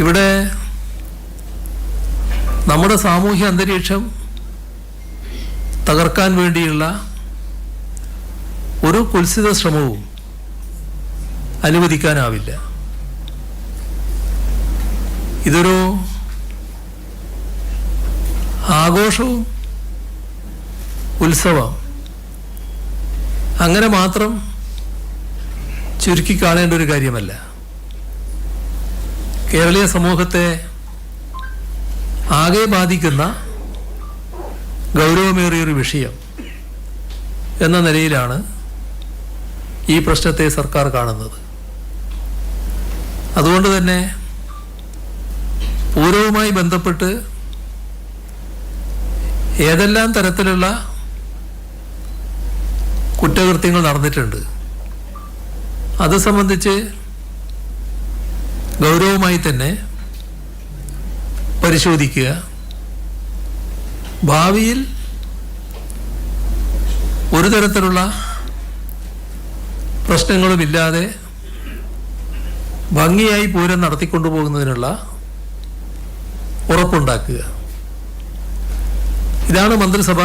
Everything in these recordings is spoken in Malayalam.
ഇവിടെ നമ്മുടെ സാമൂഹ്യ അന്തരീക്ഷം തകർക്കാൻ വേണ്ടിയുള്ള ഒരു കുൽസിത ശ്രമവും അനുവദിക്കാനാവില്ല. ഇതൊരു ആഘോഷവും ഉത്സവം. അങ്ങനെ മാത്രം ചുരുക്കി കാണേണ്ട ഒരു കാര്യമല്ല. കേരളീയ സമൂഹത്തെ ആകെ ബാധിക്കുന്ന ഗൗരവമേറിയൊരു വിഷയം എന്ന നിലയിലാണ് ഈ പ്രശ്നത്തെ സർക്കാർ കാണുന്നത്. അതുകൊണ്ട് തന്നെ പൂരവുമായി ബന്ധപ്പെട്ട് ഏതെല്ലാം തരത്തിലുള്ള കുറ്റകൃത്യങ്ങൾ നടന്നിട്ടുണ്ട് അത് സംബന്ധിച്ച് ഗൗരവമായി തന്നെ പരിശോധിക്കുക. ഭാവിയിൽ ഒരു തരത്തിലുള്ള പ്രശ്നങ്ങളുമില്ലാതെ ഭംഗിയായി പൂരം നടത്തിക്കൊണ്ടുപോകുന്നതിനുള്ള ഉറപ്പുണ്ടാക്കുക. ഇതാണ് മന്ത്രിസഭ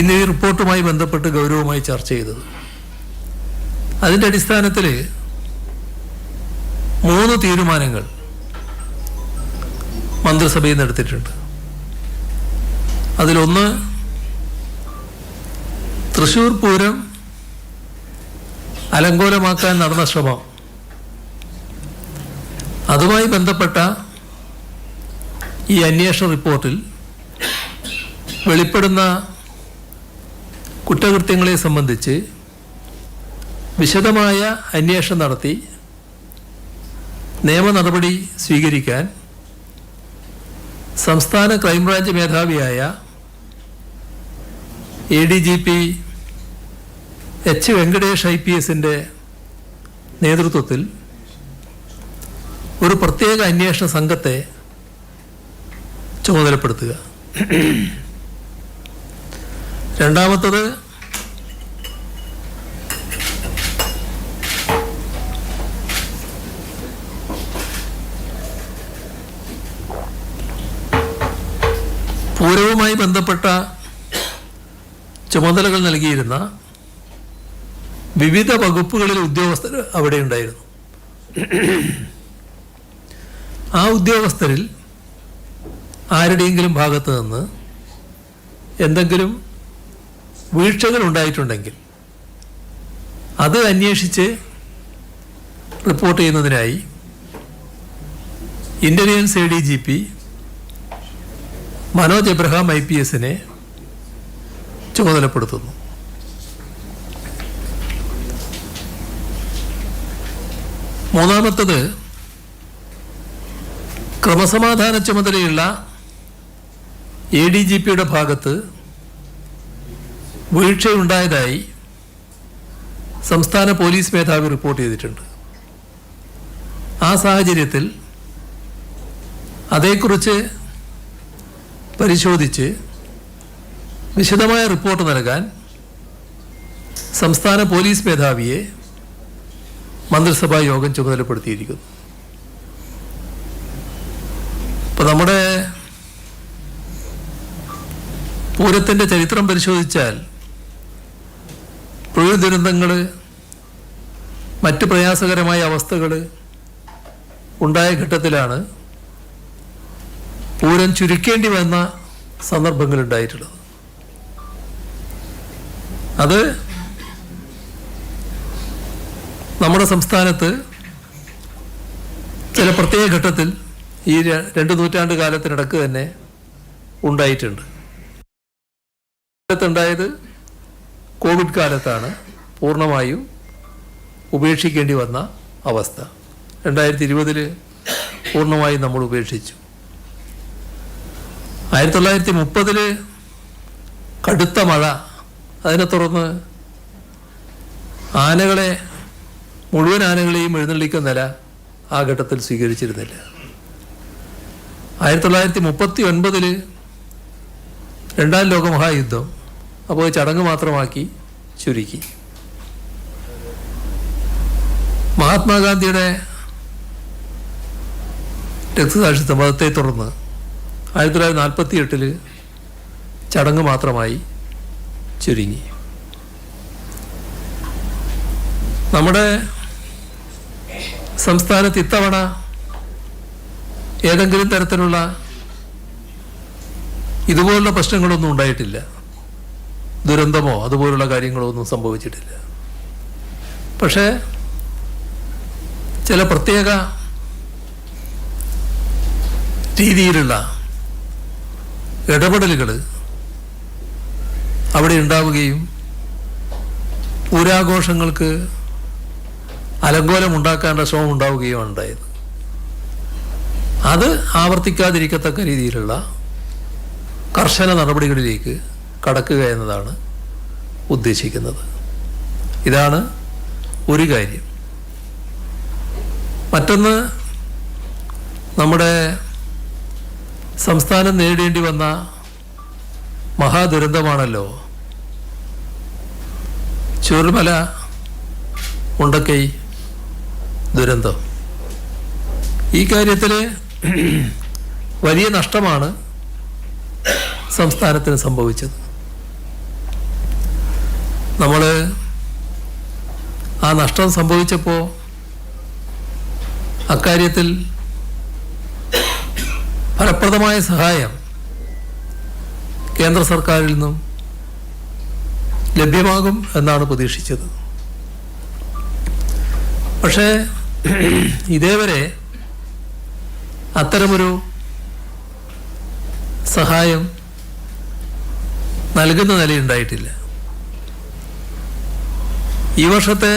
ഇന്ന് ഈ റിപ്പോർട്ടുമായി ബന്ധപ്പെട്ട് ഗൗരവമായി ചർച്ച ചെയ്തത്. അതിന്റെ അടിസ്ഥാനത്തിൽ മൂന്ന് തീരുമാനങ്ങൾ മന്ത്രിസഭയിൽ നിന്ന് എടുത്തിട്ടുണ്ട്. അതിലൊന്ന് തൃശൂർ പൂരം അലങ്കോലമാക്കാൻ നടന്ന ശ്രമം. അതുമായി ബന്ധപ്പെട്ട ഈ അന്വേഷണ റിപ്പോർട്ടിൽ വെളിപ്പെടുന്ന കുറ്റകൃത്യങ്ങളെ സംബന്ധിച്ച് വിശദമായ അന്വേഷണം നടത്തി നിയമ നടപടി സ്വീകരിക്കാൻ സംസ്ഥാന crime branch മേധാവിയായ A D G P H Venkatesh I P എസിന്റെ നേതൃത്വത്തിൽ ഒരു പ്രത്യേക അന്വേഷണ സംഘത്തെ ചുമതലപ്പെടുത്തുക. രണ്ടാമത്തത് പൂരവുമായി ബന്ധപ്പെട്ട ചുമതലകൾ നൽകിയിരുന്ന വിവിധ വകുപ്പുകളിലെ ഉദ്യോഗസ്ഥർ അവിടെ ഉണ്ടായിരുന്നു. ആ ഉദ്യോഗസ്ഥരിൽ ആരുടെയെങ്കിലും ഭാഗത്ത് നിന്ന് എന്തെങ്കിലും വീഴ്ചകൾ ഉണ്ടായിട്ടുണ്ടെങ്കിൽ അത് അന്വേഷിച്ച് റിപ്പോർട്ട് ചെയ്യുന്നതിനായി intelligence A D G P Manoj Abraham I P എസിനെ ചുമതലപ്പെടുത്തുന്നു. മൂന്നാമത്തത് ക്രമസമാധാന ചുമതലയുള്ള എ ഡി ജി പിയുടെ ഭാഗത്ത് വീഴ്ചയുണ്ടായതായി സംസ്ഥാന പോലീസ് മേധാവി റിപ്പോർട്ട് ചെയ്തിട്ടുണ്ട്. ആ സാഹചര്യത്തിൽ അതേക്കുറിച്ച് പരിശോധിച്ച് വിശദമായ റിപ്പോർട്ട് നൽകാൻ സംസ്ഥാന പോലീസ് മേധാവിയെ മന്ത്രിസഭാ യോഗം ചുമതലപ്പെടുത്തിയിരിക്കുന്നു. അപ്പോൾ നമ്മുടെ പൂരത്തിന്റെ ചരിത്രം പരിശോധിച്ചാൽ തൊഴിൽ ദുരന്തങ്ങൾ മറ്റ് പ്രയാസകരമായ അവസ്ഥകൾ ഉണ്ടായ ഘട്ടത്തിലാണ് പൂരം ചുരുക്കേണ്ടി വന്ന സന്ദർഭങ്ങൾ ഉണ്ടായിട്ടുള്ളത് അത് നമ്മുടെ സംസ്ഥാനത്ത് ചില പ്രത്യേക ഘട്ടത്തിൽ ഈ രണ്ട് നൂറ്റാണ്ട് കാലത്തിനിടക്ക് തന്നെ ഉണ്ടായിട്ടുണ്ട്. കാലത്തുണ്ടായത് കോവിഡ് കാലത്താണ് പൂർണമായും ഉപേക്ഷിക്കേണ്ടി വന്ന അവസ്ഥ. രണ്ടായിരത്തി ഇരുപതിൽ പൂർണമായും നമ്മൾ ഉപേക്ഷിച്ചു. ആയിരത്തി തൊള്ളായിരത്തി മുപ്പതിൽ കടുത്ത മഴ. അതിനെ തുടർന്ന് ആനകളെ മുഴുവൻ ആനകളെയും എഴുന്നള്ളിക്കുന്ന നില ആ ഘട്ടത്തിൽ സ്വീകരിച്ചിരുന്നില്ല. ആയിരത്തി തൊള്ളായിരത്തി മുപ്പത്തി ഒൻപതിൽ രണ്ടാം ലോക മഹായുദ്ധം അപ്പോൾ ചടങ്ങ് മാത്രമാക്കി ചുരുക്കി. മഹാത്മാഗാന്ധിയുടെ രക്തസാക്ഷിത്വ മതത്തെ തുടർന്ന് ആയിരത്തി തൊള്ളായിരത്തി നാൽപ്പത്തി എട്ടിൽ ചടങ്ങ് മാത്രമായി ചുരുങ്ങി. നമ്മുടെ സംസ്ഥാനത്ത് ഇത്തവണ ഏതെങ്കിലും തരത്തിലുള്ള ഇതുപോലുള്ള പ്രശ്നങ്ങളൊന്നും ഉണ്ടായിട്ടില്ല. ദുരന്തമോ അതുപോലുള്ള കാര്യങ്ങളോ ഒന്നും സംഭവിച്ചിട്ടില്ല. പക്ഷേ ചില പ്രത്യേക രീതിയിലുള്ള ഇടപെടലുകൾ അവിടെ ഉണ്ടാവുകയും ഊരാഘോഷങ്ങൾക്ക് അലങ്കോലം ഉണ്ടാക്കാനുള്ള ശ്രമം ഉണ്ടാവുകയും ഉണ്ടായത്. അത് ആവർത്തിക്കാതിരിക്കത്തക്ക രീതിയിലുള്ള കർശന നടപടികളിലേക്ക് കടക്കുക എന്നതാണ് ഉദ്ദേശിക്കുന്നത്. ഇതാണ് ഒരു കാര്യം. മറ്റൊന്ന് നമ്മുടെ സംസ്ഥാനം നേരിടേണ്ടി വന്ന മഹാദുരന്തമാണല്ലോ. ചൂർമല ഉണ്ടക്കൈ ദുരന്തം. ഈ കാര്യത്തിൽ വലിയ നഷ്ടമാണ് സംസ്ഥാനത്തിന് സംഭവിച്ചത്. നമ്മൾ ആ നഷ്ടം സംഭവിച്ചപ്പോൾ അക്കാര്യത്തിൽ ഫലപ്രദമായ സഹായം കേന്ദ്ര സർക്കാരിൽ നിന്നും ലഭ്യമാകും എന്നാണ് പ്രതീക്ഷിച്ചത്. പക്ഷേ ഇതേവരെ അത്തരമൊരു സഹായം നൽകുന്ന നിലയുണ്ടായിട്ടില്ല. ഈ വർഷത്തെ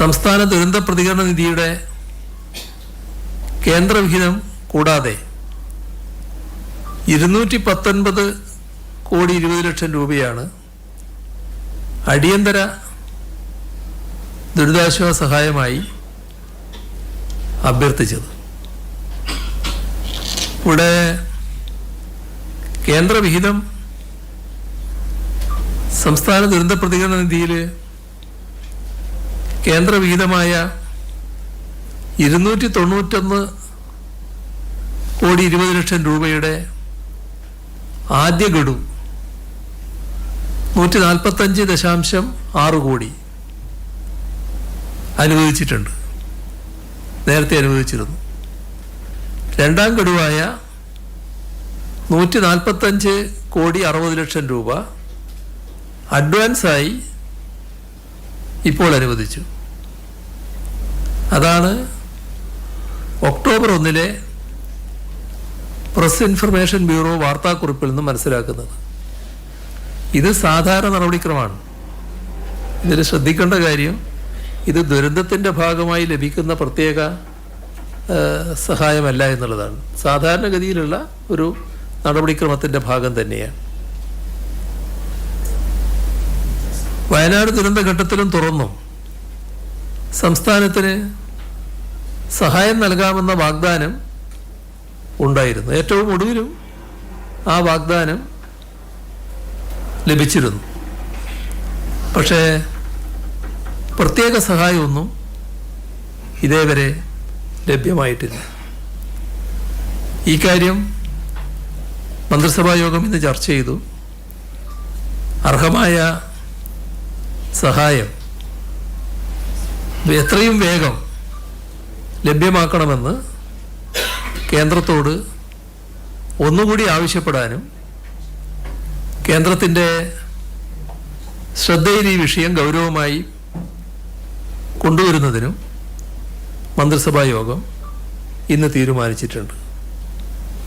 സംസ്ഥാന ദുരന്ത പ്രതികരണ നിധിയുടെ കേന്ദ്രവിഹിതം കൂടാതെ ഇരുന്നൂറ്റി പത്തൊൻപത് കോടി ഇരുപത് ലക്ഷം രൂപയാണ് അടിയന്തര ദുരിതാശ്വാസ സഹായമായി അഭ്യർത്ഥിച്ചത്. ഇവിടെ കേന്ദ്രവിഹിതം സംസ്ഥാന ദുരന്ത പ്രതികരണ നിധിയിൽ കേന്ദ്രവിഹിതമായ ഇരുന്നൂറ്റി തൊണ്ണൂറ്റൊന്ന് കോടി ഇരുപത് ലക്ഷം രൂപയുടെ ആദ്യ ഗഡു നൂറ്റി നാൽപ്പത്തഞ്ച് ദശാംശം ആറ് കോടി അനുവദിച്ചിട്ടുണ്ട്. നേരത്തെ അനുവദിച്ചിരുന്നു. രണ്ടാം ഗഡുവായ നൂറ്റി നാൽപ്പത്തഞ്ച് കോടി അറുപത് ലക്ഷം രൂപ അഡ്വാൻസായി ഇപ്പോൾ അനുവദിച്ചു. അതാണ് ഒക്ടോബർ ഒന്നിലെ പ്രസ് ഇൻഫർമേഷൻ ബ്യൂറോ വാർത്താക്കുറിപ്പിൽ നിന്ന് മനസ്സിലാക്കുന്നത്. ഇത് സാധാരണ നടപടിക്രമമാണ്. ഇതിൽ ശ്രദ്ധിക്കേണ്ട കാര്യം ഇത് ദുരന്തത്തിന്റെ ഭാഗമായി ലഭിക്കുന്ന പ്രത്യേക സഹായമല്ല എന്നുള്ളതാണ്. സാധാരണഗതിയിലുള്ള ഒരു നടപടിക്രമത്തിന്റെ ഭാഗം തന്നെയാണ്. വയനാട് ദുരന്തഘട്ടത്തിലും തുറന്നു. സംസ്ഥാനത്തിന് സഹായം നൽകാമെന്ന വാഗ്ദാനം ഉണ്ടായിരുന്നു. ഏറ്റവും ഒടുവിലും ആ വാഗ്ദാനം ലഭിച്ചിരുന്നു. പക്ഷേ പ്രത്യേക സഹായമൊന്നും ഇതേവരെ ലഭ്യമായിട്ടില്ല. ഈ കാര്യം മന്ത്രിസഭാ യോഗം ഇന്ന് ചർച്ച ചെയ്തു. അർഹമായ സഹായം. എത്രയും വേഗം ലഭ്യമാക്കണമെന്ന് കേന്ദ്രത്തോട് ഒന്നുകൂടി ആവശ്യപ്പെടാനും കേന്ദ്രത്തിന്റെ ശ്രദ്ധയിൽ ഈ വിഷയം ഗൗരവമായി കൊണ്ടുവരുന്നതിനും മന്ത്രിസഭാ യോഗം ഇന്ന് തീരുമാനിച്ചിട്ടുണ്ട്.